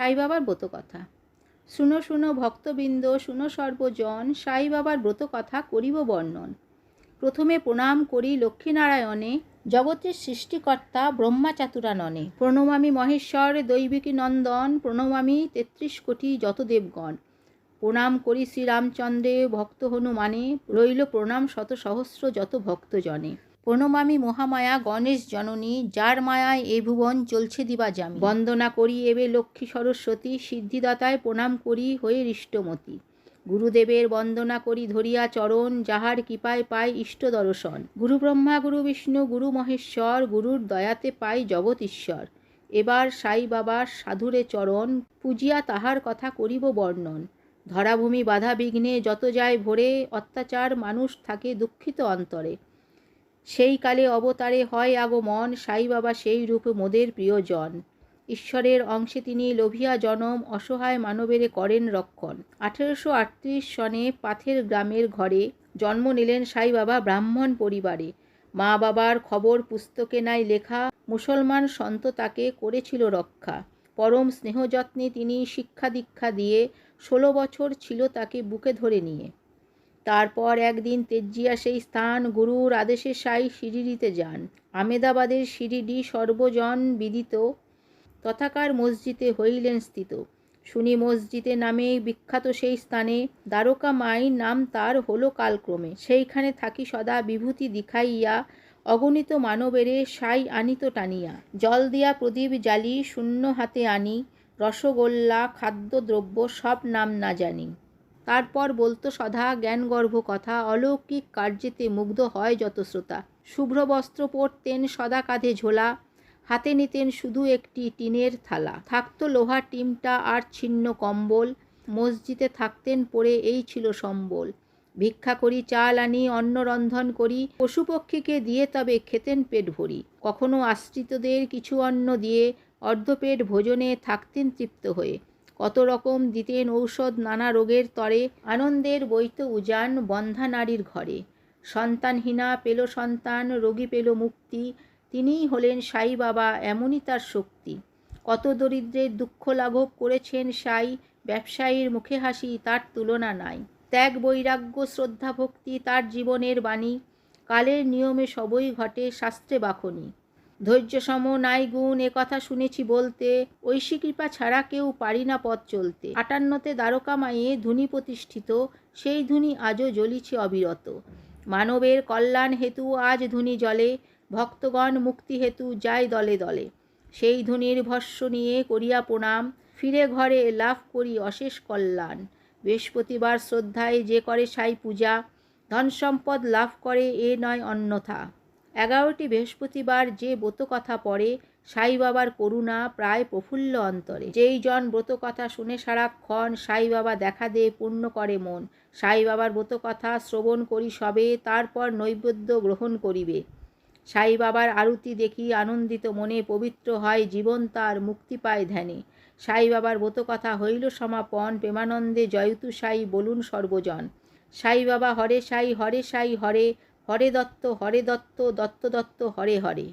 সাই বাবার ব্রত কথা। শুনো শুনো, ভক্তবৃন্দ, শুনো সর্বজন, সাই বাবার ব্রত কথা করিব বর্ণন। প্রথমে প্রণাম করি লক্ষ্মীনারায়ণে, জগতের সৃষ্টিকর্তা ব্রহ্মা চাতুরাননে প্রণমামি মহেশ্বর, দৈবিকী নন্দন, প্রণমামি তেত্রিশ কোটি যত দেবগণ প্রণাম করি শ্রীরামচন্দ্রে, ভক্ত হনুমানে, রইল প্রণাম শত সহস্র যত ভক্তজনে। প্রণমামি মহামায়া, গণেশ জননী, যার মায়ায় এ ভুবন চলছে দিবা জামি। বন্দনা করি এবে লক্ষ্মী সরস্বতী, সিদ্ধিদাতায় প্রণাম করি হয়ে হৃষ্টমতী গুরুদেবের বন্দনা করি ধরিয়া চরণ, যাহার কৃপায় পাই ইষ্ট দর্শন। গুরু ব্রহ্মা, গুরু বিষ্ণু, গুরু মহেশ্বর, গুরুর দয়াতে পাই জগৎ ঈশ্বর। এবার সাই বাবার সাধুরে চরণ, পূজিয়া তাহার কথা করিব বর্ণন। ধরাভূমি বাধা বিঘ্নে যত যায় ভরে, অত্যাচার মানুষ থাকে দুঃখিত অন্তরে। সেই কালে অবতারে হয় আগমন, সাই বাবা সেই রূপে মোদের প্রিয়জন। ঈশ্বরের অংশে তিনি লোভিয়া জনম, অসহায় মানবেরে করেন রক্ষণ। আঠেরোশো আটত্রিশ সনে পাথের গ্রামের ঘরে জন্ম নিলেন সাই বাবা ব্রাহ্মণ পরিবারে। মা বাবার খবর পুস্তকে নাই লেখা, মুসলমান সন্ত তাকে করেছিল রক্ষা। পরম স্নেহযত্নে তিনি শিক্ষা দীক্ষা দিয়ে ষোলো বছর ছিল তাকে বুকে ধরে নিয়ে। তারপর একদিন তেজ্জিয়া সেই স্থান গুরুর আদেশে সাই শিরিডিতে যান। আমেদাবাদের শিরিডি সর্বজন বিদিত, তথাকার মসজিদে হইলেন স্থিত। শুনি মসজিদে নামে বিখ্যাত সেই স্থানে দ্বারকা মাই নাম তার হলো কালক্রমে। সেইখানে থাকি সদা বিভূতি দিখাইয়া অগণিত মানবেরে সাই আনিত টানিয়া। জল দিয়া প্রদীপ জালি শূন্য হাতে আনি, রসগোল্লা, খাদ্যদ্রব্য সব নাম না জানি। তারপর বলতো সদা জ্ঞানগর্ভ কথা, অলৌকিক কার্যেতে মুগ্ধ হয় যত শ্রোতা। শুভ্র বস্ত্র পরতেন সদা কাঁধে ঝোলা, হাতে নিতেন শুধু একটি টিনের থালা। থাকতো লোহার টিমটা আর ছিন্ন কম্বল, মসজিদে থাকতেন পরে এই ছিল সম্বল। ভিক্ষা করি, চাল আনি, অন্ন রন্ধন করি, পশুপক্ষীকে দিয়ে তবে খেতেন পেট ভরি। কখনো আশ্রিতদের কিছু অন্ন দিয়ে অর্ধপেট ভোজনে থাকতেন তৃপ্ত হয়ে। কত রকম দিতেন ঔষধ নানা রোগের তরে, আনন্দের বৈত উজান বন্ধা নারীর ঘরে। সন্তানহীনা পেল সন্তান, রোগী পেল মুক্তি, তিনিই হলেন সাই বাবা, এমনই তার শক্তি। কত দরিদ্রের দুঃখ লাঘব করেছেন সাই, ব্যবসায়ীর মুখে হাসি তার তুলনা নাই। ত্যাগ, বৈরাগ্য শ্রদ্ধা ভক্তি তার জীবনের বাণী, কালের নিয়মে সবই ঘটে শাস্ত্রে বাখনি। ধৈর্য সম নাই গুণ এ কথা শুনেছি বলতে, ঐশী কৃপা ছাড়া কেউ পারি না পথ চলতে। আটান্নতে দ্বারকা মায়ে ধুনি প্রতিষ্ঠিত, সেই ধুনি আজও জ্বলিছে অবিরত। মানবের কল্যাণ হেতু আজ ধুনি জলে, ভক্তগণ মুক্তি হেতু যায় দলে দলে। সেই ধুনির ভস্য নিয়ে করিয়া প্রণাম, ফিরে ঘরে লাভ করি অশেষ কল্যাণ। বৃহস্পতিবার শ্রদ্ধায় যে করে সাই পূজা ধন সম্পদ লাভ করে এ নয় অন্যথা। এগারোটি বৃহস্পতিবার যে ব্রত কথা পড়ে, সাই বাবার করুণা প্রায় প্রফুল্ল অন্তরে। যেই জন ব্রত কথা শুনে সারাক্ষণ সাই বাবা দেখা দে পূর্ণ করে মন, সাই বাবার ব্রত কথা শ্রবণ করি সবে, তারপর নৈবেদ্য গ্রহণ করিবে। সাই বাবার আরতি দেখি আনন্দিত মনে পবিত্র হয় জীবন তার মুক্তি পায় ধ্যানে। সাই বাবার ব্রত কথা হইল সমাপন, প্রেমানন্দে জয়তু সাই বলুন সর্বজন। সাই বাবা হরে সাই হরে সাই, হরে হরে দত্ত হরে দত্ত দত্ত দত্ত হরে হরে।